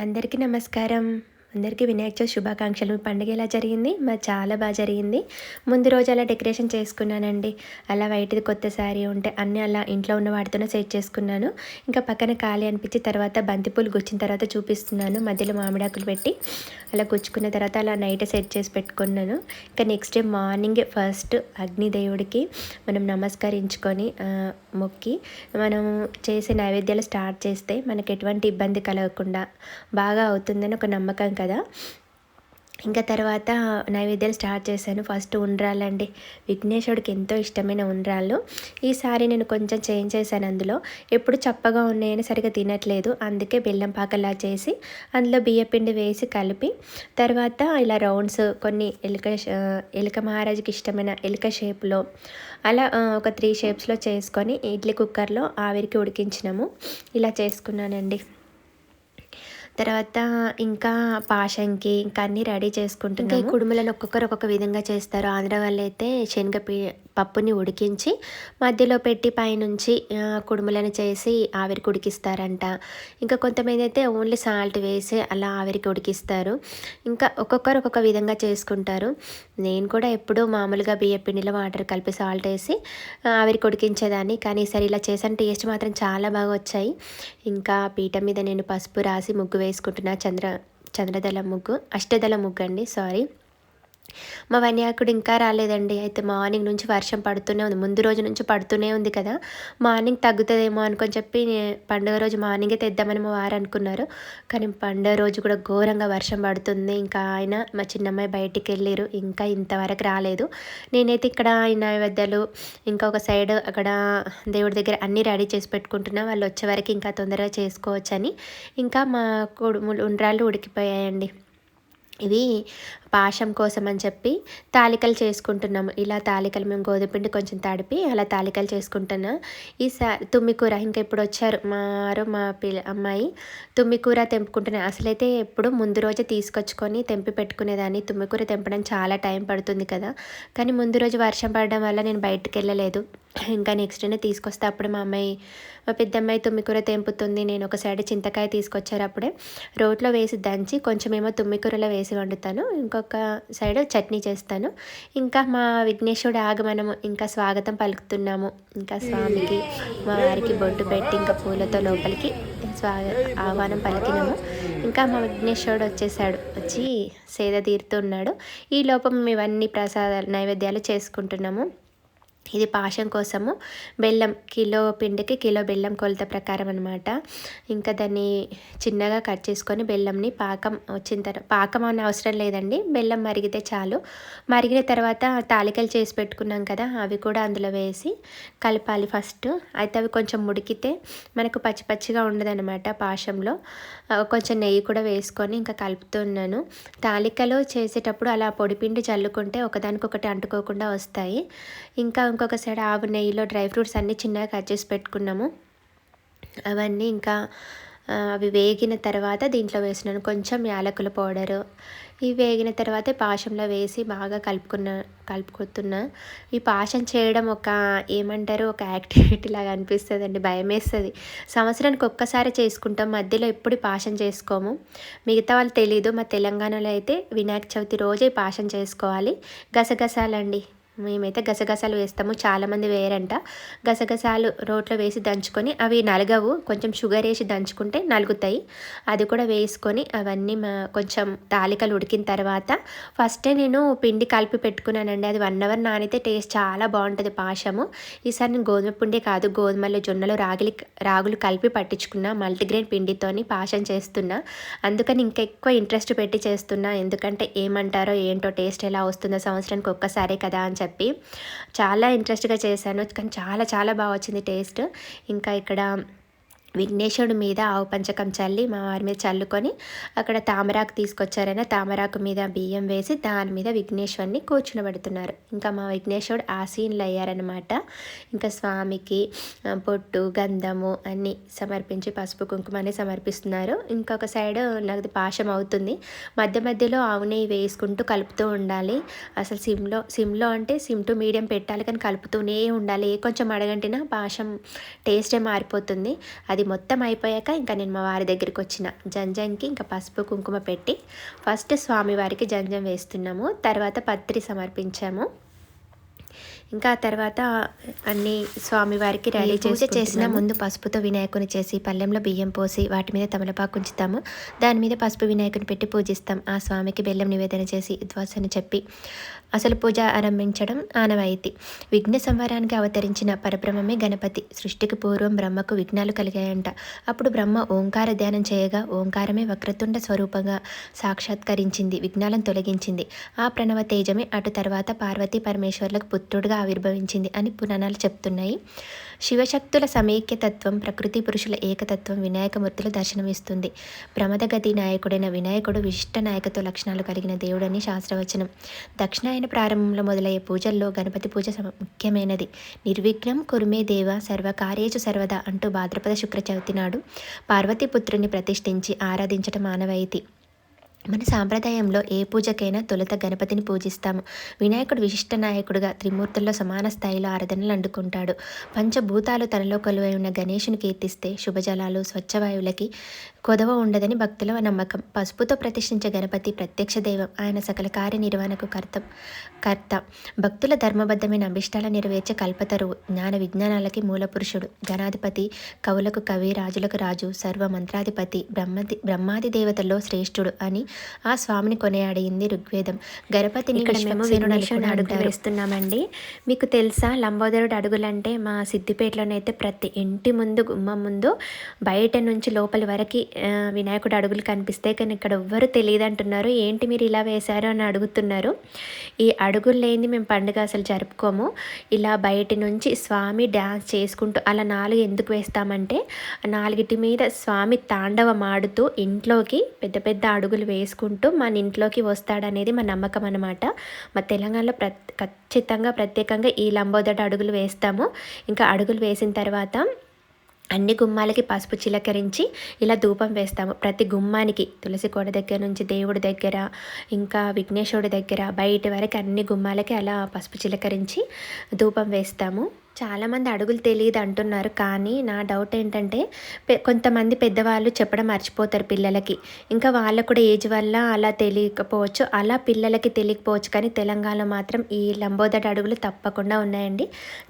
అందరికీ నమస్కారం. అందరికీ వినాయక చవితి శుభాకాంక్షలు. మీ పండుగ ఎలా జరిగింది? మా చాలా బాగా జరిగింది. ముందు రోజు అలా డెకరేషన్ చేసుకున్నానండి. అలా వైట్ది కొత్త శారీ ఉంటే అన్నీ అలా ఇంట్లో ఉన్న వాటితోనే సెట్ చేసుకున్నాను. ఇంకా పక్కన ఖాళీ అనిపించి తర్వాత బంతిపూలు గుచ్చిన తర్వాత చూపిస్తున్నాను. మధ్యలో మామిడాకులు పెట్టి అలా గుచ్చుకున్న తర్వాత అలా నైట్ సెట్ చేసి పెట్టుకున్నాను. ఇంకా నెక్స్ట్ డే మార్నింగ్ ఫస్ట్ అగ్నిదేవుడికి మనం నమస్కరించుకొని మొక్కి మనం చేసే నైవేద్యాలు స్టార్ట్ చేస్తే మనకు ఎటువంటి ఇబ్బంది కలగకుండా బాగా అవుతుందని ఒక నమ్మకం కదా. ఇంకా తర్వాత నైవేద్యాలు స్టార్ట్ చేశాను. ఫస్ట్ ఉండ్రాలండి విఘ్నేశ్వరుడికి ఎంతో ఇష్టమైన ఉండ్రాళ్ళు. ఈసారి నేను కొంచెం చేంజ్ చేశాను అందులో. ఎప్పుడు చప్పగా ఉన్నాయని సరిగా తినట్లేదు. అందుకే బెల్లం పాకలా చేసి అందులో బియ్యపిండి వేసి కలిపి తర్వాత ఇలా రౌండ్స్ కొన్ని ఎలుక ఎలుక మహారాజుకి ఇష్టమైన ఎలుక షేప్లో అలా ఒక త్రీ షేప్స్లో చేసుకొని ఇడ్లీ కుక్కర్లో ఆవిరికి ఉడికించినాము. ఇలా చేసుకున్నానండి. తర్వాత ఇంకా పాషంకి ఇంకా అన్నీ రెడీ చేసుకుంటున్నాము. కుడుములను ఒక్కొక్కరు ఒక్కొక్క విధంగా చేస్తారు. ఆంధ్ర వాళ్ళు అయితే శనగ పి- పప్పుని ఉడికించి మధ్యలో పెట్టి పైనుంచి కుడుములను చేసి ఆవిరికి ఉడికిస్తారంట. ఇంకా కొంతమంది అయితే ఓన్లీ సాల్ట్ వేసి అలా ఆవిరికి ఉడికిస్తారు. ఇంకా ఒక్కొక్కరు ఒక్కొక్క విధంగా చేసుకుంటారు. నేను కూడా ఎప్పుడూ మామూలుగా బియ్య పిండిలో వాటర్ కలిపి సాల్ట్ వేసి ఆవిరికి ఉడికించేదాన్ని. కానీ ఈసారి ఇలా చేసిన టేస్ట్ మాత్రం చాలా బాగా వచ్చాయి. ఇంకా పీట మీద నేను పసుపు రాసి ముగ్గు వేసుకుంటున్నా. చంద్ర చంద్రదళ ముగ్గు అష్టదళ ముగ్గు అండి సారీ. మా వన్యాకుడు ఇంకా రాలేదండి. అయితే మార్నింగ్ నుంచి వర్షం పడుతూనే ఉంది. ముందు రోజు నుంచి పడుతూనే ఉంది కదా. మార్నింగ్ తగ్గుతుందేమో అనుకొని చెప్పి పండుగ రోజు మార్నింగే తెద్దామని మా వారు అనుకున్నారు. కానీ పండుగ రోజు కూడా ఘోరంగా వర్షం పడుతుంది. ఇంకా ఆయన మా చిన్నమ్మాయి బయటికి వెళ్ళారు. ఇంకా ఇంతవరకు రాలేదు. నేనైతే ఇక్కడ ఈ నైవేద్యాలు ఇంకా ఒక సైడ్ అక్కడ దేవుడి దగ్గర అన్నీ రెడీ చేసి పెట్టుకుంటున్నా. వాళ్ళు వచ్చే వరకు ఇంకా తొందరగా చేసుకోవచ్చని. ఇంకా మా కుడుములు ఉండ్రాళ్ళు ఉడికిపోయాయండి. ఇవి పాశం కోసం అని చెప్పి తాలికలు చేసుకుంటున్నాము ఇలా తాలికలు మేము గోధుమపిండి కొంచెం తడిపి అలా తాలికలు చేసుకుంటున్నా. ఈసారి తుమ్మికూర ఇంకా ఇప్పుడు వచ్చారు మారు మా పిల్ల అమ్మాయి. తుమ్మికూర తెంపుకుంటున్నా అసలైతే ఎప్పుడు ముందు రోజే తీసుకొచ్చుకొని తెంపి పెట్టుకునేదాన్ని. తుమ్మికూర తెంపడం చాలా టైం పడుతుంది కదా. కానీ ముందు రోజు వర్షం పడడం వల్ల నేను బయటకు వెళ్ళలేదు. ఇంకా నెక్స్ట్ డే తీసుకొస్తే అప్పుడు మా అమ్మాయి మా పెద్దమ్మాయి తుమ్మికూర తెంపుతుంది. నేను ఒక సైడ్ చింతకాయ తీసుకొచ్చారు అప్పుడే. రోట్లో వేసి దంచి కొంచెం ఏమో తుమ్మికూరలో వేసి వండుతాను. ఇంకొక సైడ్ చట్నీ చేస్తాను. ఇంకా మా విఘ్నేశ్వరుడు ఆగమనము ఇంకా స్వాగతం పలుకుతున్నాము. ఇంకా స్వామికి మా వారికి బొట్టు పెట్టి ఇంకా పూలతో లోపలికి స్వాగ ఆహ్వానం పలికినాము. ఇంకా మా విఘ్నేశ్వరుడు వచ్చేసాడు. వచ్చి సేద తీరుతున్నాడు ఈ లోపం ఇవన్నీ ప్రసాదాలు నైవేద్యాలు చేసుకుంటున్నాము. ఇది పాశం కోసము బెల్లం కిలో పిండికి కిలో బెల్లం కొలత ప్రకారం అనమాట ఇంకా దాన్ని చిన్నగా కట్ చేసుకొని బెల్లంని పాకం వచ్చిన తర్వాత పాకం అనే అవసరం లేదండి. బెల్లం మరిగితే చాలు. మరిగిన తర్వాత తాలికలు చేసి పెట్టుకున్నాం కదా అవి కూడా అందులో వేసి కలపాలి ఫస్ట్. అయితే అవి కొంచెం ఉడికితే మనకు పచ్చి పచ్చిగా ఉండదనమాట పాశంలో. కొంచెం నెయ్యి కూడా వేసుకొని ఇంకా కలుపుతున్నాను తాలికలు చేసేటప్పుడు అలా పొడిపిండి చల్లుకుంటే ఒకదానికొకటి అంటుకోకుండా వస్తాయి. ఇంకా ఇంకొక సైడ్ ఆవు నెయ్యిలో డ్రై ఫ్రూట్స్ అన్నీ చిన్నగా కట్ చేసి పెట్టుకున్నాము. అవన్నీ ఇంకా అవి వేగిన తర్వాత దీంట్లో వేసినాను. కొంచెం యాలకుల పౌడరు. ఇవి వేగిన తర్వాత పాషంలో వేసి బాగా కలుపుకున్న కలుపుకుతున్నా ఈ పాషం చేయడం ఒక ఏమంటారు ఒక యాక్టివిటీ లాగా అనిపిస్తుంది అండి భయం వేస్తుంది సంవత్సరానికి ఒక్కసారి చేసుకుంటాం. మధ్యలో ఎప్పుడు పాషం చేసుకోము. మిగతా వాళ్ళు తెలీదు. మా తెలంగాణలో అయితే వినాయక చవితి రోజే పాషం చేసుకోవాలి. గసగసాలండి. మేమైతే గసగసాలు వేస్తాము. చాలామంది వేయరంట. గసగసాలు రోట్లో వేసి దంచుకొని అవి నలగవు. కొంచెం షుగర్ వేసి దంచుకుంటే నలుగుతాయి. అది కూడా వేసుకొని అవన్నీ మా కొంచెం తాలికలు ఉడికిన తర్వాత ఫస్టే నేను పిండి కలిపి పెట్టుకున్నానండి. అది వన్ అవర్ నానితే టేస్ట్ చాలా బాగుంటుంది పాశము. ఈసారి నేను గోధుమ పిండి కాదు గోధుమలు జొన్నలు రాగిలి రాగులు కలిపి పట్టించుకున్నా మల్టీగ్రెయిన్ పిండితోని పాశం చేస్తున్నా. అందుకని ఇంకా ఎక్కువ ఇంట్రెస్ట్ పెట్టి చేస్తున్నా. ఎందుకంటే ఏమంటారో ఏంటో టేస్ట్ ఎలా వస్తుందో సంవత్సరానికి ఒక్కసారే కదా అని చెప్పి చాలా ఇంట్రెస్ట్గా చేశాను. కానీ చాలా చాలా బాగా వచ్చింది టేస్ట్. ఇంకా ఇక్కడ విఘ్నేశ్వరుడు మీద ఆవు పంచకం చల్లి మా వారి మీద చల్లుకొని అక్కడ తామరాకు తీసుకొచ్చారైనా తామరాకు మీద బియ్యం వేసి దాని మీద విఘ్నేశ్వరుని కూర్చునబెడుతున్నారు. ఇంకా మా విఘ్నేశ్వరుడు ఆసీనులు అయ్యారనమాట ఇంకా స్వామికి పొట్టు గంధము అన్నీ సమర్పించి పసుపు కుంకుమ అన్నీ సమర్పిస్తున్నారు. ఇంకొక సైడ్ నాకు పాశం అవుతుంది. మధ్య మధ్యలో ఆవు నెయ్యి వేసుకుంటూ కలుపుతూ ఉండాలి. అసలు సిమ్లో సిమ్లో అంటే సిమ్ టు మీడియం పెట్టాలి కానీ కలుపుతూనే ఉండాలి. ఏ కొంచెం అడగంటినా పాశం టేస్టే మారిపోతుంది. అది అది మొత్తం అయిపోయాక ఇంకా నేను మా వారి దగ్గరికి వచ్చిన జంజంకి ఇంకా పసుపు కుంకుమ పెట్టి ఫస్ట్ స్వామివారికి జంజం వేస్తున్నాము తర్వాత పత్రి సమర్పించాము. ఇంకా తర్వాత అన్ని స్వామివారికి రెడీ చేసి చేసిన ముందు పసుపుతో వినాయకుని చేసి పళ్ళెంలో బియ్యం పోసి వాటి మీద తమలపాకు ఉంచుతాము. దాని మీద పసుపు వినాయకుని పెట్టి పూజిస్తాం. ఆ స్వామికి బెల్లం నివేదన చేసి ఉద్వాసన చెప్పి అసలు పూజ ఆరంభించడం ఆనవాయితీ. విఘ్న సంవరానికి అవతరించిన పరబ్రహ్మమే గణపతి. సృష్టికి పూర్వం బ్రహ్మకు విఘ్నాలు కలిగాయంట. అప్పుడు బ్రహ్మ ఓంకార ధ్యానం చేయగా ఓంకారమే వక్రతుండ స్వరూపంగా సాక్షాత్కరించింది విఘ్నాలను తొలగించింది. ఆ ప్రణవ తేజమే అటు తర్వాత పార్వతీ పరమేశ్వర్లకు పుత్రుడుగా ఆవిర్భవించింది అని పురాణాలు చెప్తున్నాయి. శివశక్తుల సమైక్యతత్వం ప్రకృతి పురుషుల ఏకతత్వం వినాయకమూర్తిలో దర్శనమిస్తుంది. ప్రమదగతి నాయకుడైన వినాయకుడు విశిష్ట నాయకత్వ లక్షణాలు కలిగిన దేవుడని శాస్త్రవచనం. దక్షిణాయన ప్రారంభంలో మొదలయ్యే పూజల్లో గణపతి పూజ ముఖ్యమైనది. నిర్విఘ్నం కురుమే దేవ సర్వకార్యేచు సర్వదా అంటూ భాద్రపద శుక్ర చవితి నాడు పార్వతీపుత్రుని ప్రతిష్ఠించి ఆరాధించటం మానవాయితీ. మన సాంప్రదాయంలో ఏ పూజకైనా తొలుత గణపతిని పూజిస్తాము. వినాయకుడు విశిష్ట నాయకుడుగా త్రిమూర్తుల్లో సమాన స్థాయిలో ఆరాధనలు అందుకుంటాడు. పంచభూతాలు తనలో కొలువై ఉన్న గణేషుని కీర్తిస్తే శుభజలాలు స్వచ్ఛవాయువులకి కొదవ ఉండదని భక్తుల నమ్మకం. పసుపుతో ప్రతిష్ఠించే గణపతి ప్రత్యక్ష దైవం. ఆయన సకల కార్యనిర్వహణకు కర్త కర్త. భక్తుల ధర్మబద్ధమైన అభిష్టాల నెరవేర్చే కల్పతరువు. జ్ఞాన విజ్ఞానాలకి మూలపురుషుడు గణాధిపతి కవులకు కవి రాజులకు రాజు సర్వ మంత్రాధిపతి బ్రహ్మది బ్రహ్మాది దేవతల్లో శ్రేష్ఠుడు అని ఆ స్వామిని కొనియాడింది ఋగ్వేదం. గణపతిని అడుగులు వేస్తున్నామండి. మీకు తెలుసా లంబోదరుడు అడుగులంటే మా సిద్దిపేటలోనైతే ప్రతి ఇంటి ముందు గుమ్మం ముందు బయట నుంచి లోపలి వరకు వినాయకుడు అడుగులు కనిపిస్తే కానీ ఇక్కడ ఎవ్వరు తెలియదు అంటున్నారు. ఏంటి మీరు ఇలా వేశారు అని అడుగుతున్నారు. ఈ అడుగులు లేని మేము పండుగ అసలు జరుపుకోము. ఇలా బయట నుంచి స్వామి డ్యాన్స్ చేసుకుంటూ అలా నాలుగు ఎందుకు వేస్తామంటే నాలుగిటి మీద స్వామి తాండవం ఆడుతూ ఇంట్లోకి పెద్ద పెద్ద అడుగులు వేసుకుంటూ మన ఇంట్లోకి వస్తాడనేది మా నమ్మకం అనమాట మా తెలంగాణలో ప్ర ఖచ్చితంగా ప్రత్యేకంగా ఈ లంబోదట అడుగులు వేస్తాము. ఇంకా అడుగులు వేసిన తర్వాత అన్ని గుమ్మాలకి పసుపు చిలకరించి ఇలా ధూపం వేస్తాము. ప్రతి గుమ్మానికి తులసి కోట దగ్గర నుంచి దేవుడి దగ్గర ఇంకా విఘ్నేశ్వరుడి దగ్గర బయట వరకు అన్ని గుమ్మాలకి అలా పసుపు చిలకరించి ధూపం వేస్తాము. చాలామంది అడుగులు తెలియదు అంటున్నారు. కానీ నా డౌట్ ఏంటంటే కొంతమంది పెద్దవాళ్ళు చెప్పడం మర్చిపోతారు పిల్లలకి. ఇంకా వాళ్ళకు కూడా ఏజ్ వల్ల అలా తెలియకపోవచ్చు. అలా పిల్లలకి తెలియకపోవచ్చు. కానీ తెలంగాణలో మాత్రం ఈ లంబోదట అడుగులు తప్పకుండా ఉన్నాయండి.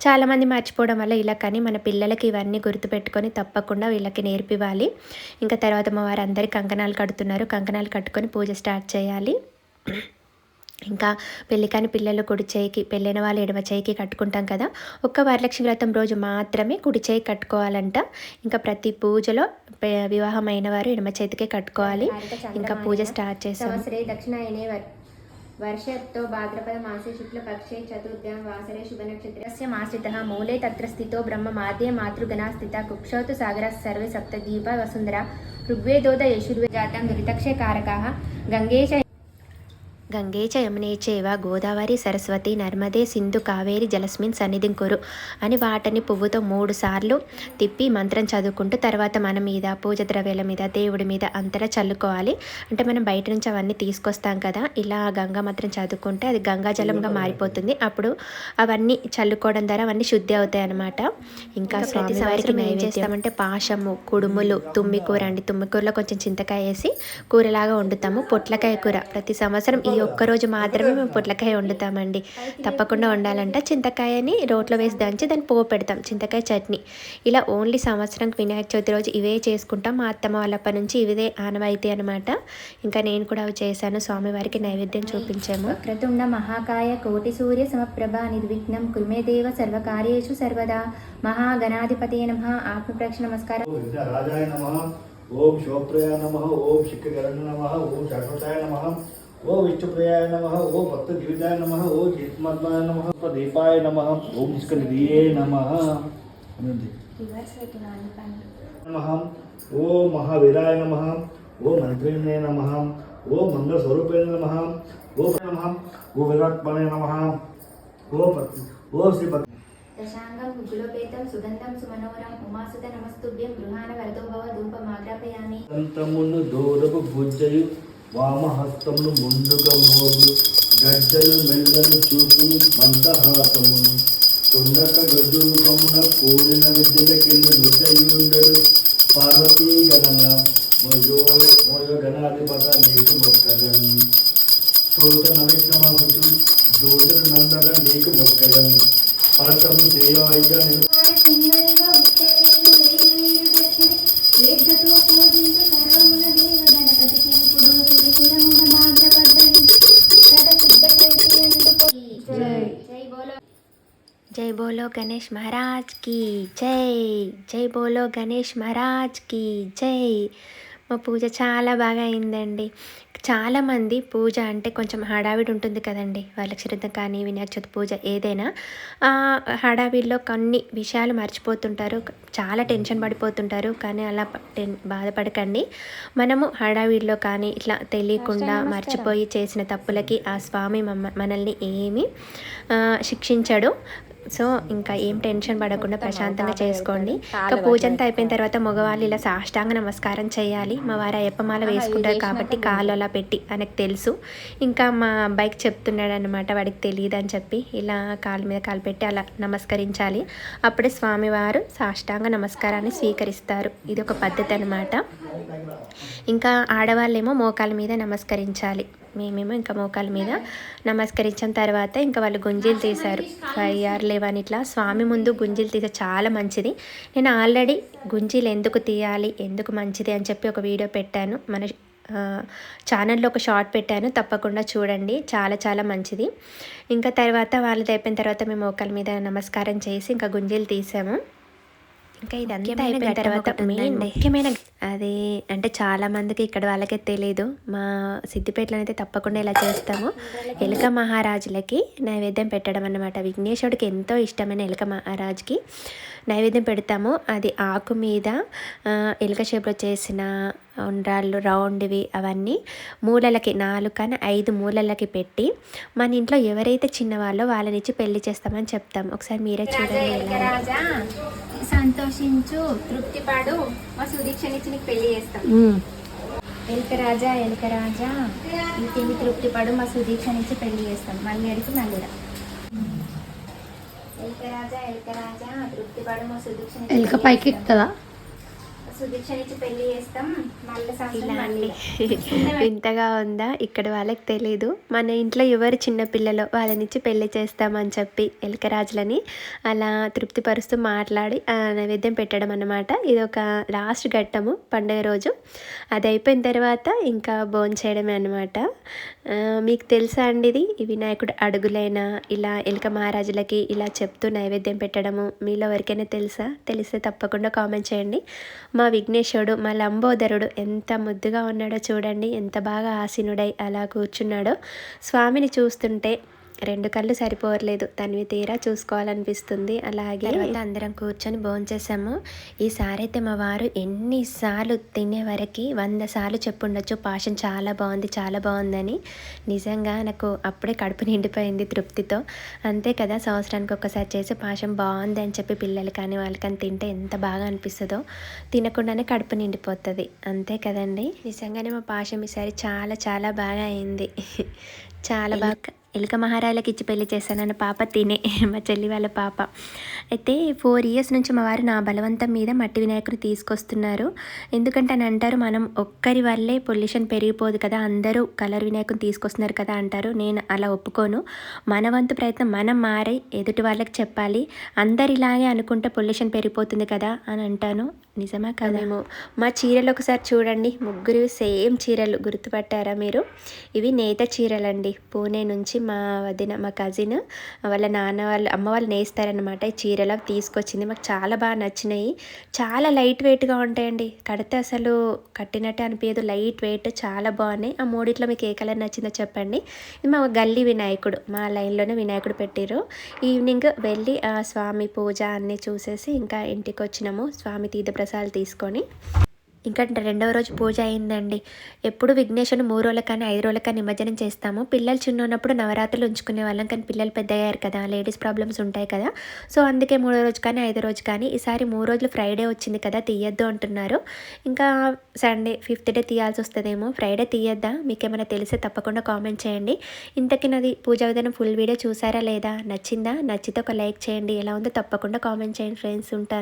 చాలామంది మర్చిపోవడం వల్ల ఇలా కానీ మన పిల్లలకి ఇవన్నీ గుర్తుపెట్టుకొని తప్పకుండా వీళ్ళకి నేర్పివ్వాలి. ఇంకా తర్వాత మా వారు అందరి కంకణాలు కడుతున్నారు. కంకణాలు కట్టుకొని పూజ స్టార్ట్ చేయాలి. ఇంకా పెళ్ళికాని పిల్లలు కుడి చేయికి పెళ్ళైన వాళ్ళు ఎడమ చేయికి కట్టుకుంటాం కదా. ఒక్క వరలక్ష్మి వ్రతం రోజు మాత్రమే కుడి చేయి కట్టుకోవాలంట. ఇంకా ప్రతి పూజలో వివాహమైన వారు ఎడమ చేతికే కట్టుకోవాలి. ఇంకా పూజ స్టార్ట్ చేస్తాం శ్రీ దక్షిణాయనే వర్షతో భాద్రపద మాసే శుక్ల పక్షే చతుర్థ్యాం వాసరే శుభ నక్షత్రస్య మాశ్రిత మూలే తత్ర స్థితో బ్రహ్మ మాధ్య మాతృగణా స్థిత కుక్షౌతు సాగర సర్వే సప్తదీప వసుంధర ఋగ్వేదోద యశుర్వే జాతం దురితక్షే కారకా గంగేశ గంగే చ యమునే చేవ గోదావరి సరస్వతి నర్మదే సింధు కావేరి జలస్మిన్ సన్నిధిం కొరు అని వాటిని పువ్వుతో మూడు సార్లు తిప్పి మంత్రం చదువుకుంటూ తర్వాత మన మీద పూజ ద్రవ్యాల మీద దేవుడి మీద అంతటా చల్లుకోవాలి. అంటే మనం బయట నుంచి అవన్నీ తీసుకొస్తాం కదా ఇలా గంగా మంత్రం చదువుకుంటే అది గంగా జలంగా మారిపోతుంది. అప్పుడు అవన్నీ చల్లుకోవడం ద్వారా అవన్నీ శుద్ధి అవుతాయి అన్నమాట. ఇంకా ప్రతి సంవత్సరం ఏం చేస్తామంటే పాశము కుడుములు తుమ్మి కూర అండి. తుమ్మి కూరలో కొంచెం చింతకాయ వేసి కూరలాగా వండుతాము. పొట్లకాయ కూర. ప్రతి సంవత్సరం ఈ ఒక్కరోజు మాత్రమే మేము పొట్లకాయ వండుతామండి. తప్పకుండా వండాలంట. చింతకాయని రోట్లో వేసి దంచి దాన్ని పోపు పెడతాం. చింతకాయ చట్నీ. ఇలా ఓన్లీ సంవత్సరానికి వినాయక చవితి రోజు ఇవే చేసుకుంటాం. మా అత్తమ్మ వాళ్ళప్ప నుంచి ఇవే ఆనవాయితీ అనమాట ఇంకా నేను కూడా అవి చేశాను. స్వామివారికి నైవేద్యం చూపించాము. క్రతుండ మహాకాయ కోటి సూర్య సమప్రభ నిర్విఘ్నం కుర్మే దేవ సర్వకార్యేషు సర్వదా. మహాగణాధిపతి నమ. ఆత్మప్రక్ష నమస్కారం. ఓం శివప్రియ నమ. ఓం శిఖగరణ నమ. ఓం శాశ్వతాయ నమ. ఓ విష్ణుప్రియాయ నమ ఓ భక్తజీవితాయ నమ ఓ జీత్మాత్మాయ నమ దీపాయ నమ ఓం నిష్కనిధియే నమ. నమ ఓ మహావీరాయ నమ ఓ మంత్రిణే నమ ఓ మంగళస్వరూపేణ నమ ఓ నమ ఓ విరాట్మణే నమ ఓ పత్ని ఓ శ్రీ పత్ని దశాంగం గులోపేతం సుగంధం సుమనోరం ఉమాసుత నమస్తుభ్యం గృహాన వరదో భవ ధూపమాగ్రాపయామి దంతమును దూరపు భుజయు వామహస్తమును ముందుగా మోగు గడ్డలు మెల్లలు చూపును మందహాసమును కొండక గజుగమున కూడిన విద్యలకెళ్ళి రుచయుండడు పార్వతీ గణన మోజో మోజో గణాధిపత నీకు మొక్కజం తోట నవిక్రమసుతు దూత నందన నీకు మొక్కజం పరతము దేవయ్య నేను బోలో గణేష్ మహారాజ్కి జై జై బోలో గణేష్ మహారాజ్కి జై మా పూజ చాలా బాగా అయిందండి. చాలామంది పూజ అంటే కొంచెం హడావిడి ఉంటుంది కదండి. వాళ్ళకి శ్రద్ధ కానీ వినాయక చవితి పూజ ఏదైనా హడావిడిలో కొన్ని విషయాలు మర్చిపోతుంటారు. చాలా టెన్షన్ పడిపోతుంటారు. కానీ అలా టెన్ బాధపడకండి. మనము హడావిడిలో కానీ ఇట్లా తెలియకుండా మర్చిపోయి చేసిన తప్పులకి ఆ స్వామి మనల్ని ఏమీ శిక్షించడు. సో ఇంకా ఏం టెన్షన్ పడకుండా ప్రశాంతంగా చేసుకోండి. ఇంకా పూజ అంతా అయిపోయిన తర్వాత మగవాళ్ళు ఇలా సాష్టాంగ నమస్కారం చేయాలి. మా వారు అయ్యప్పమాల వేసుకుంటారు కాబట్టి కాలు అలా పెట్టి ఆయనకు తెలుసు. ఇంకా మా అబ్బాయికి చెప్తున్నాడు అనమాట వాడికి తెలియదు అని చెప్పి ఇలా కాలు మీద కాలు పెట్టి అలా నమస్కరించాలి. అప్పుడే స్వామివారు సాష్టాంగ నమస్కారాన్ని స్వీకరిస్తారు. ఇది ఒక పద్ధతి అనమాట ఇంకా ఆడవాళ్ళేమో మోకాల మీద నమస్కరించాలి. మేమేమో ఇంకా మోకాల మీద నమస్కరించిన తర్వాత ఇంకా వాళ్ళు గుంజీలు తీశారు. ఫైవ్ ఆర్ లెవెన్ ఇట్లా స్వామి ముందు గుంజీలు తీసే చాలా మంచిది. నేను ఆల్రెడీ గుంజీలు ఎందుకు తీయాలి ఎందుకు మంచిది అని చెప్పి ఒక వీడియో పెట్టాను. మన ఛానల్లో ఒక షార్ట్ పెట్టాను. తప్పకుండా చూడండి. చాలా చాలా మంచిది. ఇంకా తర్వాత వాళ్ళది అయిపోయిన తర్వాత మేము మోకాల మీద నమస్కారం చేసి ఇంకా గుంజీలు తీసాము. ఇంకా ఇదంతా అయిపోయిన తర్వాత మెయిన్. ముఖ్యమైన అది అంటే చాలా మందికి ఇక్కడ వాళ్ళకే తెలియదు మా సిద్దిపేటలో అయితే తప్పకుండా ఇలా చేస్తాము. ఎలుక మహారాజులకి నైవేద్యం పెట్టడం అన్నమాట. విఘ్నేశ్వరుడికి ఎంతో ఇష్టమైన ఎలుక మహారాజుకి. నైవేద్యం పెడతాము. అది ఆకు మీద ఎలుక షేప్లో చేసిన ఉండ్రాళ్ళు రౌండ్వి అవన్నీ మూలలకి నాలుగు కానీ ఐదు మూలలకి పెట్టి మన ఇంట్లో ఎవరైతే చిన్నవాళ్ళో వాళ్ళనిచ్చి పెళ్ళి చేస్తామని చెప్తాం. ఒకసారి మీరే చూడండి సంతోషించు తృప్తి పడు మా సుదీక్షనిచ్చి నీకు పెళ్ళి చేస్తాం. ఎలుక రాజా ఎలుక రాజా ఈ తిని తృప్తి పడు మా సుదీక్షనిచ్చి పెళ్ళి చేస్తాం. మళ్ళీ అడిగి మళ్ళీ ఎలుక రాజా ఎలుక రాజా తృప్తి పడు మా సుదీక్ష పైకి ఎక్కుతుందా వింతగా ఉందా? ఇక్కడ వాళ్ళకి తెలీదు. మన ఇంట్లో ఎవరు చిన్నపిల్లలో వాళ్ళనిచ్చి పెళ్ళి చేస్తామని చెప్పి ఎలకరాజులని అలా తృప్తిపరుస్తూ మాట్లాడి నైవేద్యం పెట్టడం అన్నమాట. ఇది ఒక లాస్ట్ ఘట్టము పండుగ రోజు. అది అయిపోయిన తర్వాత ఇంకా భోజనం చేయడమే అనమాట మీకు తెలుసా అండి ఇది? వినాయకుడు అడుగులైన ఇలా ఎలుక మహారాజులకి ఇలా చెప్తూ నైవేద్యం పెట్టడము మీలో ఎవరికైనా తెలుసా? తెలిస్తే తప్పకుండా కామెంట్ చేయండి. మా విఘ్నేశ్వరుడు మా లంబోదరుడు ఎంత ముద్దుగా ఉన్నాడో చూడండి. ఎంత బాగా ఆసీనుడై అలా కూర్చున్నాడో. స్వామిని చూస్తుంటే రెండు కళ్ళు సరిపోవట్లేదు. తనవి తీరా చూసుకోవాలనిపిస్తుంది. అలాగే తర్వాత అందరం కూర్చొని భోంచేసాము ఈసారి అయితే మా వారు ఎన్నిసార్లు తినే వరకు వంద సార్లు చెప్పుండొచ్చు. పాషన్ చాలా బాగుంది చాలా బాగుందని. నిజంగా నాకు అప్పుడే కడుపు నిండిపోయింది తృప్తితో. అంతే కదా సంవత్సరానికి ఒక్కసారి చేసి పాశం బాగుంది అని చెప్పి పిల్లలు కానీ వాళ్ళకని తింటే ఎంత బాగా అనిపిస్తుందో తినకుండానే కడుపు నిండిపోతుంది. అంతే కదండి? నిజంగానే మా పాశం ఈసారి చాలా చాలా బాగా అయింది. చాలా బాగా ఎలుక మహారాయలకి ఇచ్చి పెళ్ళి చేశానన్న పాప తినే మా చెల్లి వాళ్ళ పాప. అయితే ఫోర్ ఇయర్స్ నుంచి మా వారు నా బలవంతం మీద మట్టి వినాయకుని తీసుకొస్తున్నారు. ఎందుకంటే అని అంటారు మనం ఒక్కరి వల్లే పొల్యూషన్ పెరిగిపోదు కదా అందరూ కలర్ వినాయకుని తీసుకొస్తున్నారు కదా అంటారు. నేను అలా ఒప్పుకోను. మన వంతు ప్రయత్నం మనం మారి ఎదుటి వాళ్ళకి చెప్పాలి. అందరిలాగే అనుకుంటే పొల్యూషన్ పెరిగిపోతుంది కదా అని అంటాను. నిజమా కదేమో మా చీరలు ఒకసారి చూడండి. ముగ్గురు సేమ్ చీరలు. గుర్తుపట్టారా మీరు? ఇవి నేత చీరలండి. పూణే నుంచి మా వదిన మా కజిన్ వాళ్ళ నాన్న వాళ్ళు అమ్మ వాళ్ళు నేస్తారనమాట ఈ చీరలు తీసుకొచ్చింది. మాకు చాలా బాగా నచ్చినాయి. చాలా లైట్ వెయిట్గా ఉంటాయండి. కడితే అసలు కట్టినట్టే అనిపించదు లైట్ వెయిట్ చాలా బాగున్నాయి. ఆ మూడిట్లో మీకు ఏ కలర్ నచ్చిందో చెప్పండి. ఇది మా గల్లీ వినాయకుడు. మా లైన్లోనే వినాయకుడు పెట్టారు ఈవినింగ్ వెళ్ళి స్వామి పూజ అన్నీ చూసేసి ఇంకా ఇంటికి వచ్చినాము స్వామి తీర్థప్రసాదాలు తీసుకొని. ఇంకా రెండవ రోజు పూజ అయిందండి. ఎప్పుడు విఘ్నేశ్వరుని మూడు రోజుల కానీ ఐదు రోజుల కానీ నిమజ్జనం చేస్తాము. పిల్లలు చిన్న ఉన్నప్పుడు నవరాత్రులు ఉంచుకునే వాళ్ళం కానీ పిల్లలు పెద్ద అయ్యారు కదా లేడీస్ ప్రాబ్లమ్స్ ఉంటాయి కదా. సో అందుకే మూడో రోజు కానీ ఐదో రోజు కానీ ఈసారి మూడు రోజులు ఫ్రైడే వచ్చింది కదా తీయద్దు అంటున్నారు. ఇంకా సండే ఫిఫ్త్ డే తీయాల్సి వస్తుందేమో. ఫ్రైడే తీయద్దా? మీకు ఏమైనా తెలిస్తే తప్పకుండా కామెంట్ చేయండి. ఇంతకీ నాది పూజా విధానం ఫుల్ వీడియో చూసారా లేదా? నచ్చిందా? నచ్చితే ఒక లైక్ చేయండి. ఎలా ఉందో తప్పకుండా కామెంట్ చేయండి ఫ్రెండ్స్ ఉంటారు.